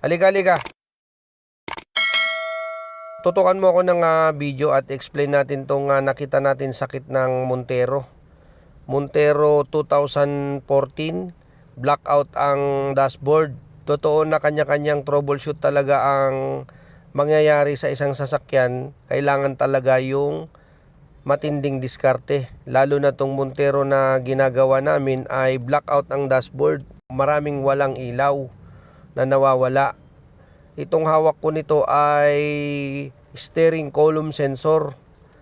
Halika, halika. Tutukan mo ako ng ah, video at explain natin tong ah, nakita natin sakit ng Montero. Montero 2014, blackout ang dashboard. Totoo na kanya-kanyang troubleshoot talaga ang mangyayari sa isang sasakyan. Kailangan talaga yung matinding diskarte. Lalo na tong Montero na ginagawa namin ay blackout ang dashboard. Maraming walang ilaw na nawawala. Itong hawak ko nito ay steering column sensor.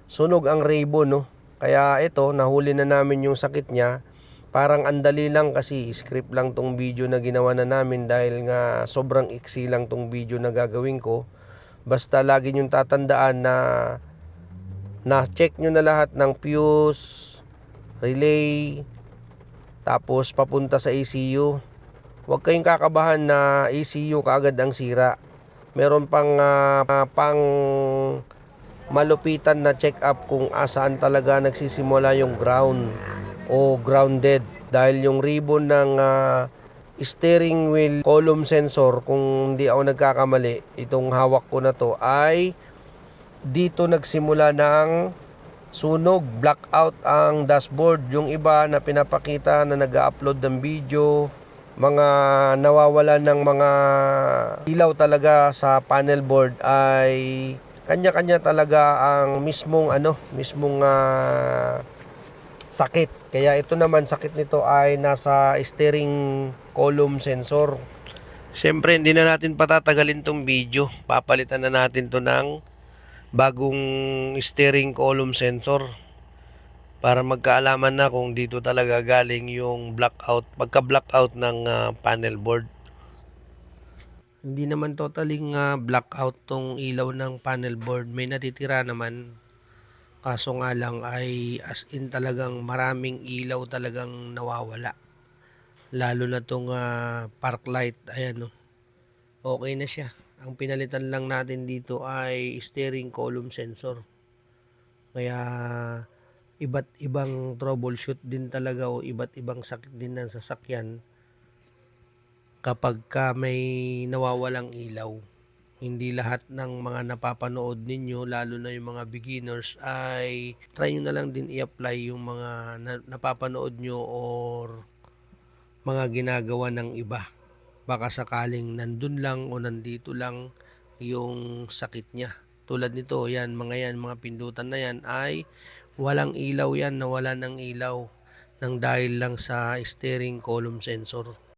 Sunog ang ribbon, no? Kaya ito, nahuli na namin yung sakit niya. Parang andali lang kasi script lang tong video na ginawa na namin dahil nga sobrang iksi lang tong video na gagawin ko. Basta lagi nyong tatandaan na na check nyo na lahat ng fuse, relay, tapos papunta sa ECU. Huwag kayong kakabahan na ECU kaagad ang sira. Meron pang ah, pang malupitan na check up kung asaan talaga nagsisimula yung ground o grounded dahil yung ribbon ng ah, steering wheel column sensor kung hindi ako nagkakamali itong hawak ko na to ay dito nagsimula ng sunog, blackout ang dashboard. Yung iba na pinapakita na nag-upload ng video, mga nawawala ng mga ilaw talaga sa panel board ay kanya-kanya talaga ang mismong ano, mismong ah, sakit. Kaya ito naman sakit nito ay nasa steering column sensor. Siyempre, hindi na natin patatagalin tong video. Papalitan na natin to ng bagong steering column sensor para magkaalaman na kung dito talaga galing yung blackout, pagka-blackout ng ah, panel board. Hindi naman totaling ah, blackout tong ilaw ng panel board. May natitira naman. Kaso nga lang ay as in talagang maraming ilaw talagang nawawala. Lalo na tong ah, park light. Ayan no. Okay na siya. Ang pinalitan lang natin dito ay steering column sensor. Kaya iba't ibang troubleshoot din talaga o iba't ibang sakit din ng sasakyan kapag ka may nawawalang ilaw. Hindi lahat ng mga napapanood ninyo, lalo na yung mga beginners, ay try nyo na lang din i-apply yung mga na- napapanood nyo or mga ginagawa ng iba. Baka sakaling nandun lang o nandito lang yung sakit niya. Tulad nito, yan, mga yan, mga pindutan na yan ay walang ilaw yan, nawala ng ilaw ng dahil lang sa steering column sensor.